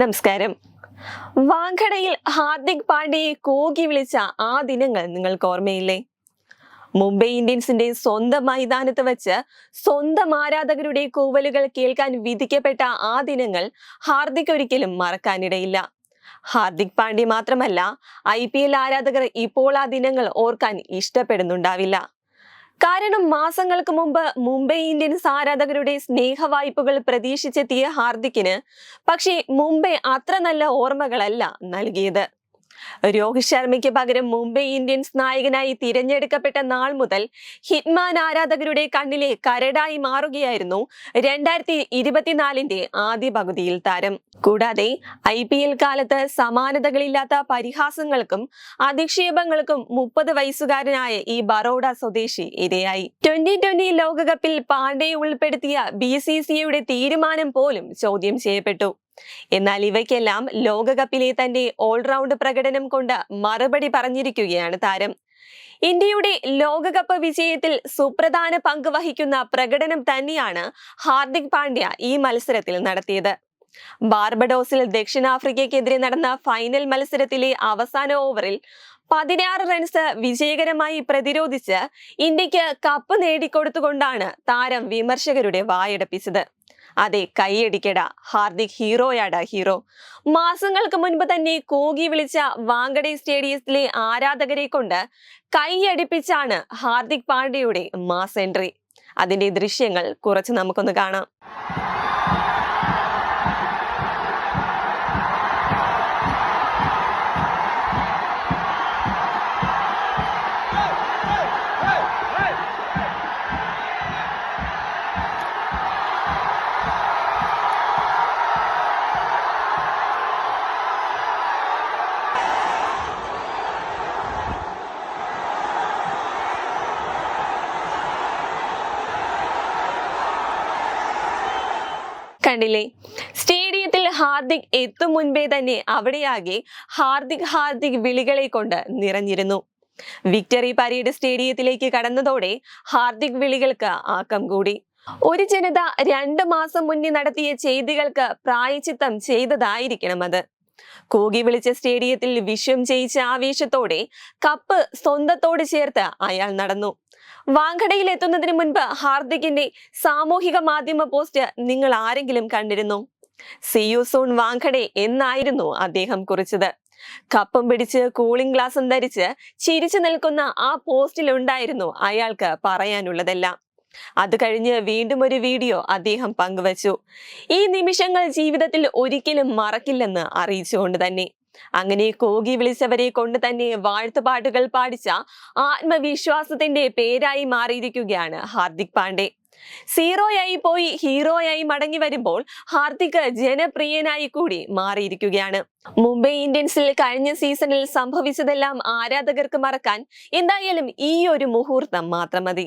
നമസ്കാരം. വാങ്കടയിൽ ഹാർദിക് പാണ്ഡ്യയെ കൂകി വിളിച്ച ആ ദിനങ്ങൾ നിങ്ങൾക്ക് ഓർമ്മയില്ലേ? മുംബൈ ഇന്ത്യൻസിന്റെ സ്വന്തം മൈതാനത്ത് വെച്ച് സ്വന്തം ആരാധകരുടെ കൂവലുകൾ കേൾക്കാൻ വിധിക്കപ്പെട്ട ആ ദിനങ്ങൾ ഹാർദിക് ഒരിക്കലും മറക്കാനിടയില്ല. ഹാർദിക് പാണ്ഡ്യ മാത്രമല്ല ഐ ആരാധകർ ഇപ്പോൾ ആ ദിനങ്ങൾ ഓർക്കാൻ ഇഷ്ടപ്പെടുന്നുണ്ടാവില്ല. കാരണം മാസങ്ങൾക്ക് മുമ്പ് മുംബൈ ഇന്ത്യൻസ് ആരാധകരുടെ സ്നേഹവായ്പകൾ പ്രതീക്ഷിച്ചെത്തിയ ഹാർദിക്കിന് പക്ഷേ മുംബൈ അത്ര നല്ല ഓർമ്മകളല്ല നൽകിയത്. രോഹിത് ശർമ്മയ്ക്ക് പകരം മുംബൈ ഇന്ത്യൻസ് നായകനായി തിരഞ്ഞെടുക്കപ്പെട്ട നാൾ മുതൽ ഹിറ്റ്മാൻ ആരാധകരുടെ കണ്ണിലെ കരടായി മാറുകയായിരുന്നു രണ്ടായിരത്തി ഇരുപത്തിനാലിന്റെ ആദ്യ പകുതിയിൽ താരം. കൂടാതെ ഐ പി എൽ കാലത്ത് സമാനതകളില്ലാത്ത പരിഹാസങ്ങൾക്കും അധിക്ഷേപങ്ങൾക്കും മുപ്പത് വയസ്സുകാരനായ ഈ ബറോഡ സ്വദേശി ഇരയായി. ട്വന്റി ട്വന്റി ലോകകപ്പിൽ പാണ്ഡെ ഉൾപ്പെടുത്തിയ ബി സി സിയുടെ തീരുമാനം പോലും ചോദ്യം ചെയ്യപ്പെട്ടു. എന്നാൽ ഇവയ്ക്കെല്ലാം ലോകകപ്പിലെ തന്റെ ഓൾറൗണ്ട് പ്രകടനം കൊണ്ട് മറുപടി പറഞ്ഞിരിക്കുകയാണ് താരം. ഇന്ത്യയുടെ ലോകകപ്പ് വിജയത്തിൽ സുപ്രധാന പങ്ക് വഹിക്കുന്ന പ്രകടനം തന്നെയാണ് ഹാർദിക് പാണ്ഡ്യ ഈ മത്സരത്തിൽ നടത്തിയത്. ബാർബഡോസിൽ ദക്ഷിണാഫ്രിക്കയ്ക്കെതിരെ നടന്ന ഫൈനൽ മത്സരത്തിലെ അവസാന ഓവറിൽ പതിനാറ് റൺസ് വിജയകരമായി പ്രതിരോധിച്ച് ഇന്ത്യയ്ക്ക് കപ്പ് നേടിക്കൊടുത്തുകൊണ്ടാണ് താരം വിമർശകരുടെ വായടപ്പിച്ചത്. അതെ കൈയടിക്കട. ഹാർദിക് ഹീറോയാടാ ഹീറോ. മാസങ്ങൾക്ക് മുൻപ് തന്നെ കൂകി വിളിച്ച വാങ്കഡെ സ്റ്റേഡിയത്തിലെ ആരാധകരെ കൊണ്ട് കൈയടിപ്പിച്ചാണ് ഹാർദിക് പാണ്ഡ്യയുടെ മാസ് എൻട്രി. അതിന്റെ ദൃശ്യങ്ങൾ കുറച്ച് നമുക്കൊന്ന് കാണാം. കണ്ടില്ലേ? സ്റ്റേഡിയത്തിൽ ഹാർദിക് എത്തും മുൻപേ തന്നെ അവിടെയാകെ ഹാർദിക് ഹാർദിക് വിളികളെ കൊണ്ട് നിറഞ്ഞിരുന്നു. വിക്ടറി പരേഡ് സ്റ്റേഡിയത്തിലേക്ക് കടന്നതോടെ ഹാർദിക് വിളികൾക്ക് ആക്കം കൂടി. ഒരു ജനത രണ്ട് മാസം മുന്നേ നടത്തിയ ചെയ്തികൾക്ക് പ്രായച്ചിത്തം ചെയ്തതായിരിക്കണം അത്. കൂകി വിളിച്ച സ്റ്റേഡിയത്തിൽ വിശ്വം ജയിച്ച ആവേശത്തോടെ കപ്പ് സ്വന്തത്തോട് ചേർത്ത് അയാൾ നടന്നു. വാങ്കടയിൽ എത്തുന്നതിന് മുൻപ് ഹാർദിക്കിന്റെ സാമൂഹിക മാധ്യമ പോസ്റ്റ് നിങ്ങൾ ആരെങ്കിലും കണ്ടിരുന്നു? സിയു സൂൺ വാങ്കഡെ എന്നായിരുന്നു അദ്ദേഹം കുറിച്ചത്. കപ്പം പിടിച്ച് കൂളിംഗ് ഗ്ലാസും ധരിച്ച് ചിരിച്ചു നിൽക്കുന്ന ആ പോസ്റ്റിലുണ്ടായിരുന്നു അയാൾക്ക് പറയാനുള്ളതെല്ലാം. അത് കഴിഞ്ഞ് വീണ്ടും ഒരു വീഡിയോ അദ്ദേഹം പങ്കുവച്ചു. ഈ നിമിഷങ്ങൾ ജീവിതത്തിൽ ഒരിക്കലും മറക്കില്ലെന്ന് അറിയിച്ചുകൊണ്ട് തന്നെ. അങ്ങനെ കോകി വിളിച്ചവരെ കൊണ്ട് തന്നെ വാഴ്ത്തുപാട്ടുകൾ പാടിച്ച ആത്മവിശ്വാസത്തിന്റെ പേരായി മാറിയിരിക്കുകയാണ് ഹാർദിക് പാണ്ഡെ. സീറോയായി പോയി ഹീറോയായി മടങ്ങി വരുമ്പോൾ ഹാർദിക് ജനപ്രിയനായി കൂടി മാറിയിരിക്കുകയാണ്. മുംബൈ ഇന്ത്യൻസിൽ കഴിഞ്ഞ സീസണിൽ സംഭവിച്ചതെല്ലാം ആരാധകർക്ക് മറക്കാൻ എന്തായാലും ഈ ഒരു മുഹൂർത്തം മാത്രം മതി.